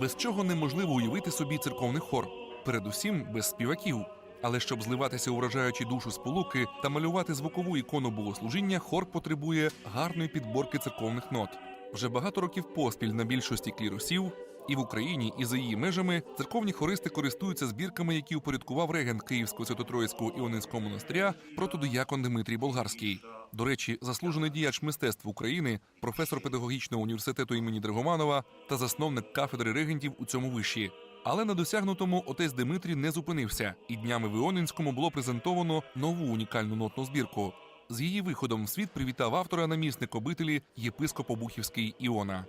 без чого неможливо уявити собі церковний хор, передусім без співаків. Але щоб зливатися у вражаючі душу сполуки та малювати звукову ікону богослужіння, хор потребує гарної підборки церковних нот. Вже багато років поспіль на більшості клірусів і в Україні, і за її межами церковні хористи користуються збірками, які упорядкував регент Київського Святотроїцького Іонинського монастиря протодиякон Дмитрій Болгарський. До речі, заслужений діяч мистецтв України, професор педагогічного університету імені Драгоманова та засновник кафедри регентів у цьому виші. Але на досягнутому отець Дмитрій не зупинився, і днями в Іонинському було презентовано нову унікальну нотну збірку. З її виходом в світ привітав автора намісник обителі єпископ Обухівський Іона.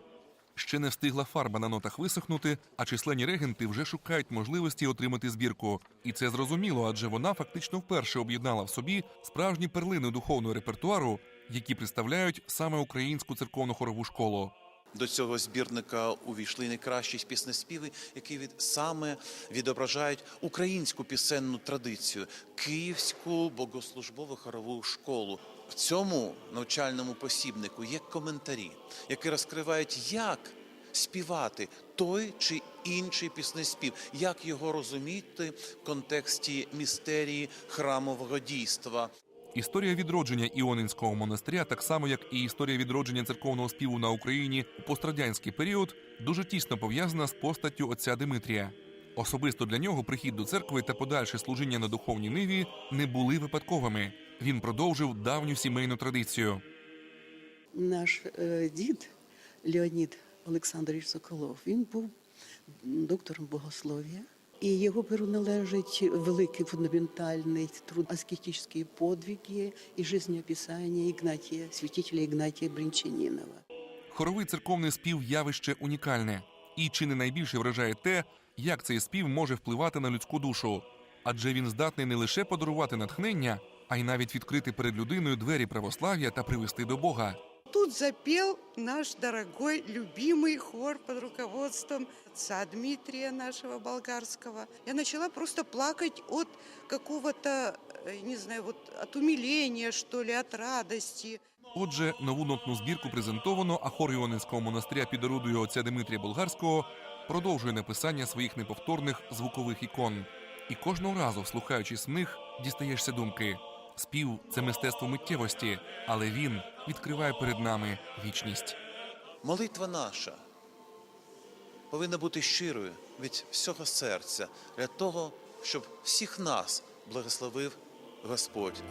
Ще не встигла фарба на нотах висохнути, а численні регенти вже шукають можливості отримати збірку. І це зрозуміло, адже вона фактично вперше об'єднала в собі справжні перлини духовного репертуару, які представляють саме українську церковну хорову школу. До цього збірника увійшли найкращі піснеспіви, які від саме відображають українську пісенну традицію, київську богослужбову хорову школу. В цьому навчальному посібнику є коментарі, які розкривають, як співати той чи інший піснеспів, як його розуміти в контексті містерії храмового дійства. Історія відродження Іонинського монастиря, так само як і історія відродження церковного співу на Україні у пострадянський період, дуже тісно пов'язана з постаттю отця Димитрія. Особисто для нього прихід до церкви та подальше служіння на духовній ниві не були випадковими. Він продовжив давню сімейну традицію. Наш е, дід Леонід Олександрович Соколов, він був доктором богослов'я. І його перу належить великий фундаментальний труд аскетичні подвиги і жизнеописання Ігнатія, святителя Ігнатія Бринчанінова. Хоровий церковний спів явище унікальне, і чи не найбільше вражає те, як цей спів може впливати на людську душу, адже він здатний не лише подарувати натхнення, а й навіть відкрити перед людиною двері православ'я та привести до Бога. Тут запел наш дорогой, любимый хор под руководством отца Дмитрия нашего болгарского. Я начала просто плакать от какого-то, э, не знаю, вот от умиления, что ли, от радости. Отже, нову нотну збірку презентовано, а хор Іонинського монастиря під орудою отця Димитрія Болгарського продовжує написання своїх неповторних звукових ікон. І кожного разу, вслухаючись в них, дістаєшся думки. Спів це мистецтво миттєвості, але він відкриває перед нами вічність. Молитва наша повинна бути щирою від всього серця для того, щоб всіх нас благословив Господь.